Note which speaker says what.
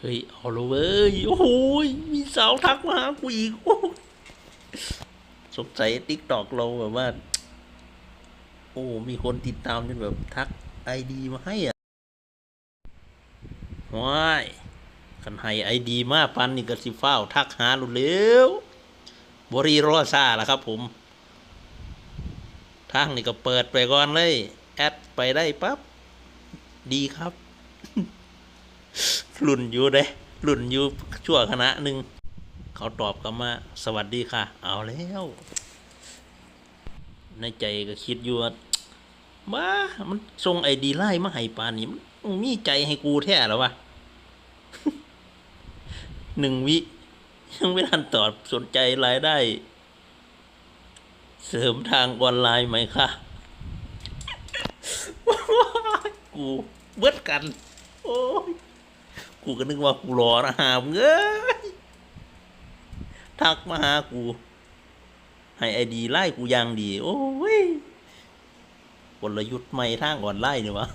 Speaker 1: เฮ้ยเอาลเว้ยโอ้โหยมีสาวทักมาหากูอีกโอ้ยสงสัยติ๊กตอกเราแบบว่า โอ้มีคนติดตามจนแบบทักไอดีมาให้อะว้ายคันให้ไอดีมาปันนี่ก็สิฟ้าวทักหาลุเร็วบรีรซ่าล่ะครับผมทางนี่ก็เปิดไปก่อนเลย แอดไปได้ปั๊บดีครับ หลุนอยู่เด้หลุนอยู่ชั่วคณะหนึ่งเขาตอบกลับมาสวัสดีค่ะ เอาแล้ว ในใจก็คิดอยู่ว่าบ้ามันส่งไอดีไล่มาให้ปานนี้มันมีใจให้กูแท้หรอวะหนึ่งวิ ยังไม่ทันตอบสนใจรายได้ เสริมทางออนไลน์ไหมคะกูเบิดกัน โอ้ย กูก็นึกว่ากูรอนะหามเอ้ยทักมาหากูให้ไอดีไล่กูยังดี โอ้ยกลยุทธ์ใหม่ทางออนไล่เนี่ยวะ